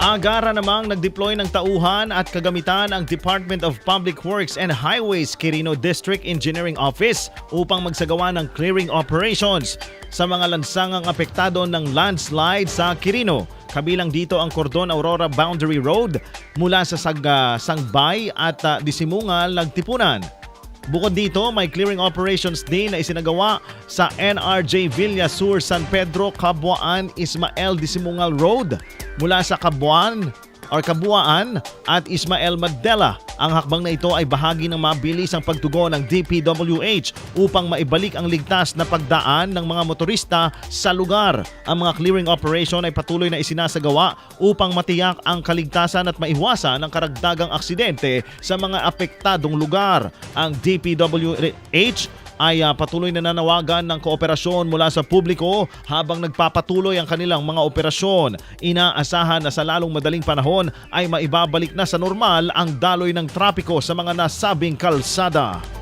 Agara namang nag-deploy ng tauhan at kagamitan ang Department of Public Works and Highways Quirino District Engineering Office upang magsagawa ng clearing operations sa mga lansangang apektado ng landslide sa Quirino. Kabilang dito ang Cordon Aurora Boundary Road mula sa Sag- Sangbay at ah, Disimungal nagtipunan. Bukod dito, may clearing operations din na isinagawa sa NRJ Villa Sur San Pedro, Cabuan, Ismael Disimungal Road. Mula sa Cabuan or Kabuaan at Ismael Madela. Ang hakbang na ito ay bahagi ng mabilis ang pagtugon ng DPWH upang maibalik ang ligtas na pagdaan ng mga motorista sa lugar. Ang mga clearing operation ay patuloy na isinasagawa upang matiyak ang kaligtasan at maiwasan ang karagdagang aksidente sa mga apektadong lugar. Ang DPWH ay ah, patuloy na nanawagan ng kooperasyon mula sa publiko habang nagpapatuloy ang kanilang mga operasyon. Inaasahan na sa lalong madaling panahon ay maibabalik na sa normal ang daloy ng trapiko sa mga nasabing kalsada.